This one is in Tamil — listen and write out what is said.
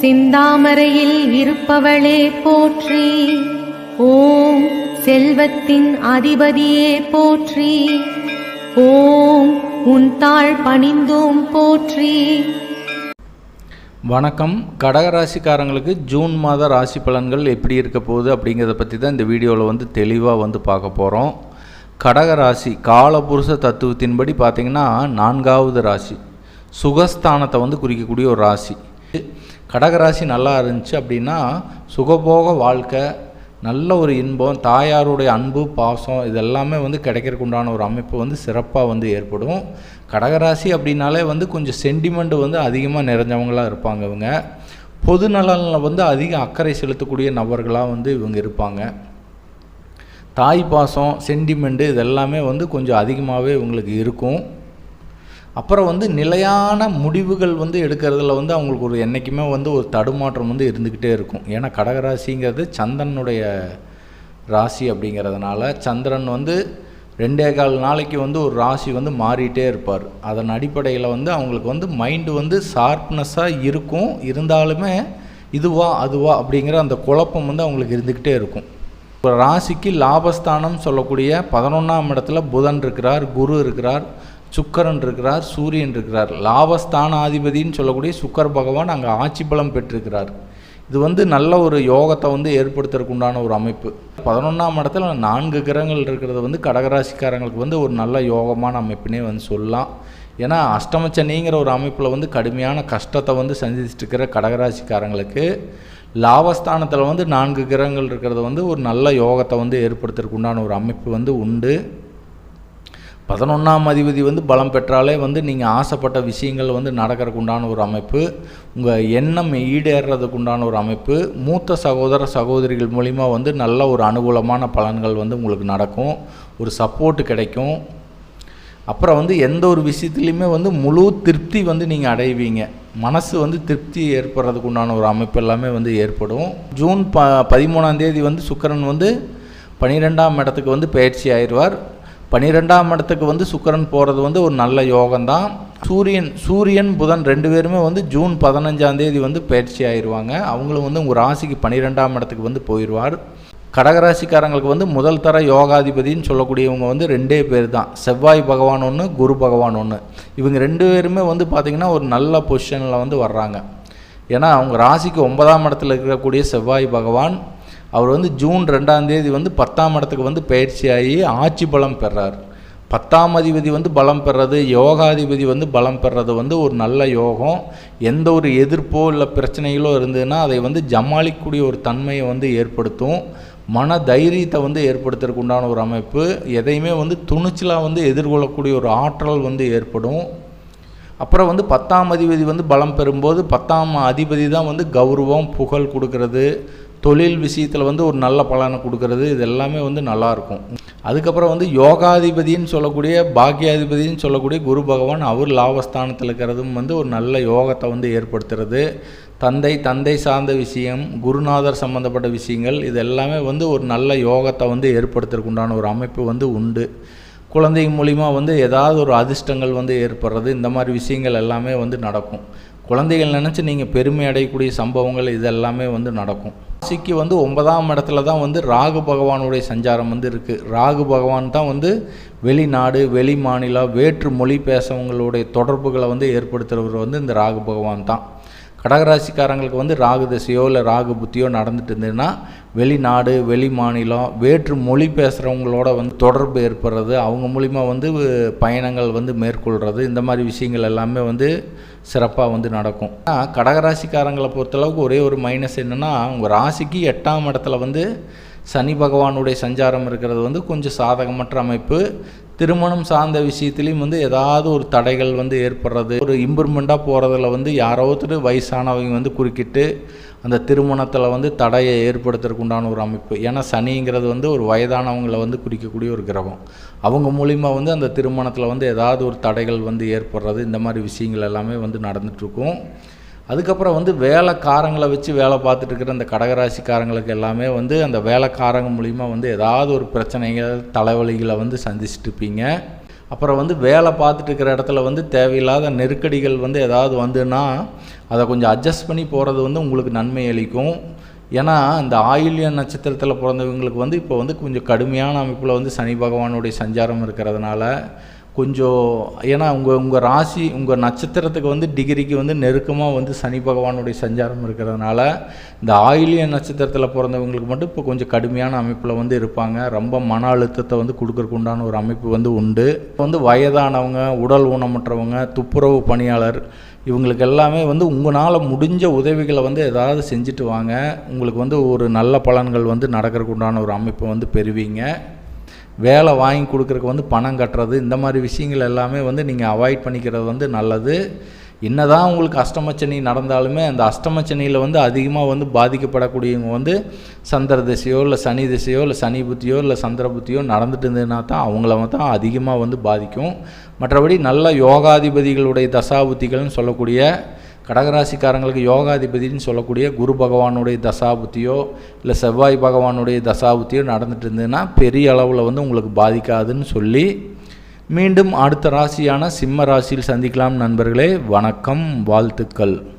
சிந்தாமரையில் இருப்பவளே போற்றி. ஓம் செல்வத்தின் அதிபதியே போற்றி. ஓம் உன் தாழ் பணிந்தோம் போற்றி. வணக்கம். கடகராசிக்காரங்களுக்கு ஜூன் மாத ராசி பலன்கள் எப்படி இருக்க போகுது அப்படிங்கிறத பற்றி தான் இந்த வீடியோவில் வந்து தெளிவாக வந்து பார்க்க போகிறோம் கடகராசி காலபுருஷ தத்துவத்தின்படி பார்த்திங்கன்னா நான்காவது ராசி. சுகஸ்தானத்தை வந்து குறிக்கக்கூடிய ஒரு ராசி. கடகராசி நல்லா இருந்துச்சு அப்படின்னா சுகபோக வாழ்க்கை நல்ல ஒரு இன்பம் தாயாருடைய அன்பு பாசம் இதெல்லாமே வந்து கிடைக்கிறதுக்கு உண்டான ஒரு அமைப்பு வந்து சிறப்பாக வந்து ஏற்படும். கடகராசி அப்படின்னாலே வந்து கொஞ்சம் சென்டிமெண்ட் வந்து அதிகமாக நிறைஞ்சவங்களாக இருப்பாங்க இவங்க. பொது நலனில் வந்து அதிக அக்கறை செலுத்தக்கூடிய நபர்களாக வந்து இவங்க இருப்பாங்க. தாய் பாசம் சென்டிமெண்ட்டு இதெல்லாமே வந்து கொஞ்சம் அதிகமாகவே இவங்களுக்கு இருக்கும். அப்புறம் வந்து நிலையான முடிவுகள் வந்து எடுக்கிறதுல வந்து அவங்களுக்கு ஒரு என்றைக்குமே வந்து ஒரு தடுமாற்றம் வந்து இருந்துக்கிட்டே இருக்கும். ஏன்னா கடகராசிங்கிறது சந்திரனுடைய ராசி அப்படிங்கிறதுனால சந்திரன் வந்து ரெண்டே கால் நாளைக்கு வந்து ஒரு ராசி வந்து மாறிட்டே இருப்பார். அதன் அடிப்படையில் வந்து அவங்களுக்கு வந்து மைண்டு வந்து ஷார்ப்னஸ்ஸாக இருக்கும். இருந்தாலுமே இதுவா அதுவா அப்படிங்கிற அந்த குழப்பம் வந்து அவங்களுக்கு இருந்துக்கிட்டே இருக்கும். இப்போ ராசிக்கு லாபஸ்தானம் சொல்லக்கூடிய பதினொன்றாம் இடத்துல புதன் இருக்கிறார் குரு இருக்கிறார். சுக்கரன் இருக்கிறார் சூரியன் இருக்கிறார். லாபஸ்தானாதிபதின்னு சொல்லக்கூடிய சுக்கர் பகவான் அங்கே ஆட்சி பலம் பெற்றிருக்கிறார். இது வந்து நல்ல ஒரு யோகத்தை வந்து ஏற்படுத்துறதுக்கு உண்டான ஒரு அமைப்பு. பதினொன்றாம் இடத்துல நான்கு கிரகங்கள் இருக்கிறது வந்து கடகராசிக்காரங்களுக்கு வந்து ஒரு நல்ல யோகமான அமைப்புனே வந்து சொல்லலாம். ஏன்னா அஷ்டமச்சனிங்கிற ஒரு அமைப்பில் வந்து கடுமையான கஷ்டத்தை வந்து சந்திச்சுட்டு இருக்கிற கடகராசிக்காரங்களுக்கு லாபஸ்தானத்தில் வந்து நான்கு கிரகங்கள் இருக்கிறது வந்து ஒரு நல்ல யோகத்தை வந்து ஏற்படுத்துறதுக்கு உண்டான ஒரு அமைப்பு வந்து உண்டு. பதினொன்றாம் அதிபதி வந்து பலம் பெற்றாலே வந்து நீங்கள் ஆசைப்பட்ட விஷயங்கள் வந்து நடக்கிறதுக்கு உண்டான ஒரு அமைப்பு உங்கள் எண்ணம் ஈடேறதுக்கு உண்டான ஒரு அமைப்பு மூத்த சகோதர சகோதரிகள் மூலிமா வந்து நல்ல ஒரு அனுகூலமான பலன்கள் வந்து உங்களுக்கு நடக்கும் ஒரு சப்போர்ட் கிடைக்கும். அப்புறம் வந்து எந்த ஒரு விஷயத்துலையுமே வந்து முழு திருப்தி வந்து நீங்கள் அடைவீங்க. மனசு வந்து திருப்தி ஏற்படுறதுக்கு உண்டான ஒரு அமைப்பு எல்லாமே வந்து ஏற்படும். ஜூன் ப பதிமூணாம் தேதி வந்து சுக்கரன் வந்து பன்னிரெண்டாம் இடத்துக்கு வந்து பயிற்சி ஆயிடுவார். பன்னிரெண்டாம் இடத்துக்கு வந்து சுக்கரன் போகிறது வந்து ஒரு நல்ல யோகம்தான். சூரியன் சூரியன் புதன் ரெண்டு பேருமே வந்து ஜூன் பதினஞ்சாம் தேதி வந்து பயிற்சி ஆயிடுவாங்க அவங்களும் வந்து உங்கள் ராசிக்கு பன்னிரெண்டாம் இடத்துக்கு வந்து போயிடுவார் கடகராசிக்காரங்களுக்கு வந்து முதல் தர யோகாதிபதின்னு சொல்லக்கூடியவங்க வந்து ரெண்டே பேர் தான் செவ்வாய் பகவான் ஒன்று குரு பகவான் ஒன்று இவங்க ரெண்டு பேருமே வந்து பார்த்திங்கன்னா ஒரு நல்ல பொசிஷனில் வந்து வர்றாங்க. ஏன்னா அவங்க ராசிக்கு ஒன்பதாம் இடத்துல இருக்கக்கூடிய செவ்வாய் பகவான் அவர் வந்து ஜூன் ரெண்டாம் தேதி வந்து பத்தாம் இடத்துக்கு வந்து பயிற்சியாகி ஆட்சி பலம் பெறார். பத்தாம் அதிபதி வந்து பலம் பெறது யோகாதிபதி வந்து பலம் பெறது வந்து ஒரு நல்ல யோகம். எந்த ஒரு எதிர்ப்போ இல்லை பிரச்சனைகளோ இருந்ததுன்னா அதை வந்து ஜமாளிக்கக்கூடிய ஒரு தன்மையை வந்து ஏற்படுத்தும். மன தைரியத்தை வந்து ஏற்படுத்துறதுக்கு உண்டான ஒரு அமைப்பு. எதையுமே வந்து துணிச்சலாக வந்து எதிர்கொள்ளக்கூடிய ஒரு ஆற்றல் வந்து ஏற்படும். அப்புறம் வந்து பத்தாம் அதிபதி வந்து பலம் பெறும்போது பத்தாம் அதிபதி தான் வந்து கௌரவம் புகழ் கொடுக்கறது. தொழில் விஷயத்தில் வந்து ஒரு நல்ல பலனை கொடுக்கறது இது எல்லாமே வந்து நல்லாயிருக்கும். அதுக்கப்புறம் வந்து யோகாதிபதின்னு சொல்லக்கூடிய பாக்கியாதிபதின்னு சொல்லக்கூடிய குரு பகவான் அவர் லாபஸ்தானத்தில் இருக்கிறதும் வந்து ஒரு நல்ல யோகத்தை வந்து ஏற்படுத்துறது. தந்தை தந்தை சார்ந்த விஷயம் குருநாதர் சம்மந்தப்பட்ட விஷயங்கள் இது எல்லாமே வந்து ஒரு நல்ல யோகத்தை வந்து ஏற்படுத்துறதுக்கு உண்டான ஒரு அமைப்பு வந்து உண்டு. குழந்தைங்க மூலிமா வந்து ஏதாவது ஒரு அதிர்ஷ்டங்கள் வந்து ஏற்படுறது இந்த மாதிரி விஷயங்கள் எல்லாமே வந்து நடக்கும். குழந்தைகள் நினச்சி நீங்கள் பெருமை அடையக்கூடிய சம்பவங்கள் இதெல்லாமே வந்து நடக்கும். ராசிக்கு வந்து ஒன்பதாம் இடத்துல தான் வந்து ராகு பகவானுடைய சஞ்சாரம் வந்து இருக்குது ராகு பகவான் தான் வந்து வெளிநாடு வெளி மாநிலம் வேற்று மொழி பேசவங்களுடைய தொடர்புகளை வந்து ஏற்படுத்துகிறவர் வந்து இந்த ராகு பகவான் தான். கடகராசிக்காரங்களுக்கு வந்து ராகு திசையோ இல்லை ராகு புத்தியோ நடந்துட்டு இருந்ததுன்னா வெளிநாடு வெளி மாநிலம் வேற்று மொழி பேசுகிறவங்களோட வந்து தொடர்பு ஏற்படுறது அவங்க மூலிமா வந்து பயணங்கள் வந்து மேற்கொள்கிறது இந்த மாதிரி விஷயங்கள் எல்லாமே வந்து சிறப்பாக வந்து நடக்கும். ஆனால் கடகராசிக்காரங்களை பொறுத்தளவுக்கு ஒரே ஒரு மைனஸ் என்னென்னா உங்கள் ராசிக்கு எட்டாம் இடத்துல வந்து சனி பகவானுடைய சஞ்சாரம் இருக்கிறது வந்து கொஞ்சம் சாதகமற்ற அமைப்பு. திருமணம் சார்ந்த விஷயத்துலேயும் வந்து ஏதாவது ஒரு தடைகள் வந்து ஏற்படுறது. ஒரு இம்ப்ரூவ்மெண்ட்டாக போகிறதுல வந்து யாரோ ஒருத்தர் வயசானவங்க வந்து குறுக்கிட்டு அந்த திருமணத்தில் வந்து தடையை ஏற்படுத்துறதுக்கு உண்டான ஒரு அமைப்பு. ஏன்னா சனிங்கிறது வந்து ஒரு வயதானவங்களை வந்து குறிக்கக்கூடிய ஒரு கிரகம். அவங்க மூலிமா வந்து அந்த திருமணத்தில் வந்து ஏதாவது ஒரு தடைகள் வந்து ஏற்படுறது இந்த மாதிரி விஷயங்கள் எல்லாமே வந்து நடந்துகிட்ருக்கும் அதுக்கப்புறம் வந்து வேலைக்காரங்களை வச்சு வேலை பார்த்துட்டு இருக்கிற அந்த கடகராசிக்காரங்களுக்கு எல்லாமே வந்து அந்த வேலைக்காரங்க மூலிமா வந்து ஏதாவது ஒரு பிரச்சனைகள் தலைவலிகளை வந்து சந்திச்சுட்டு இருப்பீங்க அப்புறம் வந்து வேலை பார்த்துட்டு இருக்கிற இடத்துல வந்து தேவையில்லாத நெருக்கடிகள் வந்து ஏதாவது வந்துன்னா அதை கொஞ்சம் அட்ஜஸ்ட் பண்ணி போகிறது வந்து உங்களுக்கு நன்மை அளிக்கும். ஏன்னா இந்த ஆயில்ய நட்சத்திரத்தில் பிறந்தவங்களுக்கு வந்து இப்போ வந்து கொஞ்சம் கடுமையான அமைப்பில் வந்து சனி பகவானுடைய சஞ்சாரம் இருக்கிறதுனால கொஞ்சம் ஏன்னா உங்கள் உங்கள் ராசி உங்கள் நட்சத்திரத்துக்கு வந்து டிகிரிக்கு வந்து நெருக்கமாக வந்து சனி பகவானுடைய சஞ்சாரம் இருக்கிறதுனால இந்த ஆயிலிய நட்சத்திரத்தில் பிறந்தவங்களுக்கு மட்டும் இப்போ கொஞ்சம் கடுமையான அமைப்பில் வந்து இருப்பாங்க. ரொம்ப மன அழுத்தத்தை வந்து கொடுக்கறக்கு உண்டான ஒரு அமைப்பு வந்து உண்டு. இப்போ வந்து வயதானவங்க உடல் ஊனமுற்றவங்க துப்புரவு பணியாளர் இவங்களுக்கு எல்லாமே வந்து உங்களால் முடிஞ்ச உதவிகளை வந்து ஏதாவது செஞ்சுட்டு வாங்க. உங்களுக்கு வந்து ஒரு நல்ல பலன்கள் வந்து நடக்கிறதுக்கு உண்டான ஒரு அமைப்பை வந்து பெறுவீங்க. வேலை வாங்கி கொடுக்குறக்கு வந்து பணம் கட்டுறது இந்த மாதிரி விஷயங்கள் எல்லாமே வந்து நீங்கள் அவாய்ட் பண்ணிக்கிறது வந்து நல்லது. என்னதான் உங்களுக்கு அஷ்டமச்சனி நடந்தாலுமே அந்த அஷ்டமச்சனியில் வந்து அதிகமாக வந்து பாதிக்கப்படக்கூடியவங்க வந்து சந்திர திசையோ இல்லை சனி திசையோ இல்லை சனி புத்தியோ இல்லை சந்திர புத்தியோ நடந்துட்டு இருந்ததுன்னா தான் அவங்கள தான் அதிகமாக வந்து பாதிக்கும். மற்றபடி நல்ல யோகாதிபதிகளுடைய தசாபுத்திகள்னு சொல்லக்கூடிய கடகராசிக்காரங்களுக்கு யோகாதிபதினு சொல்லக்கூடிய குரு பகவானுடைய தசாபுத்தியோ இல்லை செவ்வாய் பகவானுடைய தசாபுத்தியோ நடந்துட்டு இருந்ததுன்னா பெரிய அளவில் வந்து உங்களுக்கு பாதிக்காதுன்னு சொல்லி மீண்டும் அடுத்த ராசியான சிம்ம ராசியில் சந்திக்கலாம் நண்பர்களே. வணக்கம் வாழ்த்துக்கள்.